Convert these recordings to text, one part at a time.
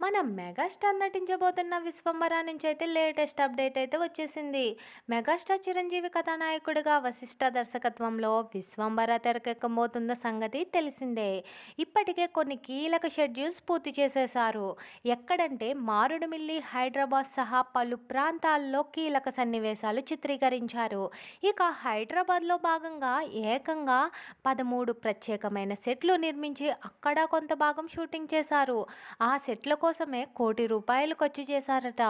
మన మెగాస్టార్ నటించబోతున్న విశ్వంబర నుంచి అయితే లేటెస్ట్ అప్డేట్ అయితే వచ్చేసింది. మెగాస్టార్ చిరంజీవి కథానాయకుడిగా వశిష్ఠ దర్శకత్వంలో విశ్వంబర తెరకెక్కబోతున్న సంగతి తెలిసిందే. ఇప్పటికే కొన్ని కీలక షెడ్యూల్స్ పూర్తి చేసేశారు. ఎక్కడంటే మారుడుమిల్లి హైదరాబాద్ సహా పలు ప్రాంతాల్లో కీలక సన్నివేశాలు చిత్రీకరించారు. ఇక హైదరాబాద్లో భాగంగా ఏకంగా పదమూడు ప్రత్యేకమైన సెట్లు నిర్మించి అక్కడ కొంత భాగం షూటింగ్ చేశారు. ఆ సెట్ల కోసం కోసమే కోటి రూపాయలు ఖర్చు చేశారట.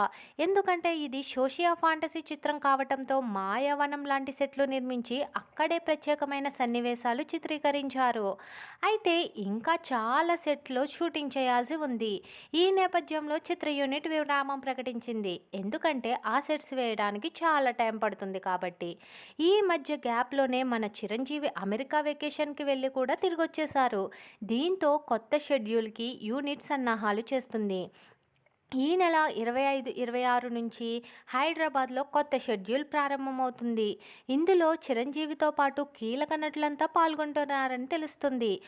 ఎందుకంటే ఇది సోషియా ఫాంటసీ చిత్రం కావటంతో మాయావనం లాంటి సెట్లు నిర్మించి అక్కడే ప్రత్యేకమైన సన్నివేశాలు చిత్రీకరించారు. అయితే ఇంకా చాలా సెట్లు షూటింగ్ చేయాల్సి ఉంది. ఈ నేపథ్యంలో చిత్ర యూనిట్ విరామం ప్రకటించింది. ఎందుకంటే ఆ సెట్స్ వేయడానికి చాలా టైం పడుతుంది కాబట్టి. ఈ మధ్య గ్యాప్లోనే మన చిరంజీవి అమెరికా వెకేషన్కి వెళ్ళి కూడా తిరిగొచ్చేశారు. దీంతో కొత్త షెడ్యూల్కి యూనిట్ సన్నాహాలు చేస్తుంది. ఈ నెల ఇరవై ఐదు ఇరవై ఆరు నుంచి హైదరాబాద్లో కొత్త షెడ్యూల్ ప్రారంభమవుతుంది. ఇందులో చిరంజీవితో పాటు కీలక నటులంతా పాల్గొంటున్నారని తెలుస్తుంది.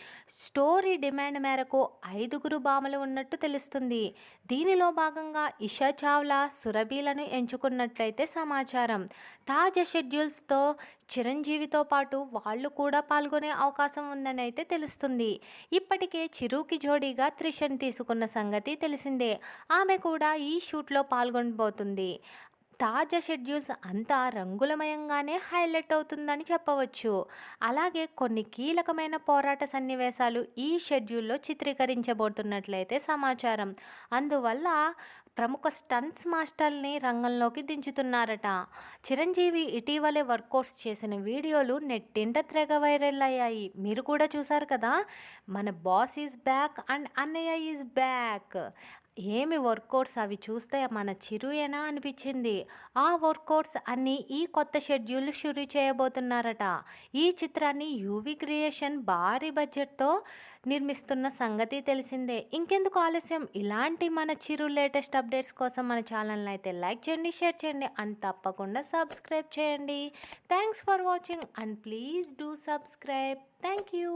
స్టోరీ డిమాండ్ మేరకు ఐదుగురు భామలు ఉన్నట్టు తెలుస్తుంది. దీనిలో భాగంగా ఇషా చావ్లా సురభిలను ఎంచుకున్నట్లయితే సమాచారం. తాజా షెడ్యూల్స్తో చిరంజీవితో పాటు వాళ్ళు కూడా పాల్గొనే అవకాశం ఉందని అయితే తెలుస్తుంది. ఇప్పటికే చిరుకి జోడీగా త్రిషన్ తీసుకున్న సంగతి తెలిసిందే. ఆమె కూడా ఈ షూట్లో పాల్గొనబోతుంది. తాజా షెడ్యూల్స్ అంతా రంగులమయంగానే హైలైట్ అవుతుందని చెప్పవచ్చు. అలాగే కొన్ని కీలకమైన పోరాట సన్నివేశాలు ఈ షెడ్యూల్లో చిత్రీకరించబోతున్నట్లయితే సమాచారం. అందువల్ల ప్రముఖ స్టంట్స్ మాస్టర్ని రంగంలోకి దించుతున్నారట. చిరంజీవి ఇటీవలే వర్కౌట్స్ చేసిన వీడియోలు నెట్టింట తెగ వైరల్ అయ్యాయి. మీరు కూడా చూసారు కదా? మన బాస్ ఈజ్ బ్యాక్ అండ్ అన్నయ్య ఈజ్ బ్యాక్. ఏమి వర్కౌట్స్ అవి చూస్తే మన చిరుయేనా అనిపించింది. ఆ వర్కౌట్స్ అన్నీ ఈ కొత్త షెడ్యూల్ షురు చేయబోతున్నారట. ఈ చిత్రాన్ని యూవి క్రియేషన్ భారీ బడ్జెట్తో నిర్మిస్తున్న సంగతి తెలిసిందే. ఇంకెందుకు ఆలస్యం? ఇలాంటి మన చిరు లేటెస్ట్ అప్డేట్స్ కోసం మన ఛానల్ని అయితే లైక్ చేయండి షేర్ చేయండి అండ్ తప్పకుండా సబ్స్క్రైబ్ చేయండి. Thanks for watching and please do subscribe. Thank you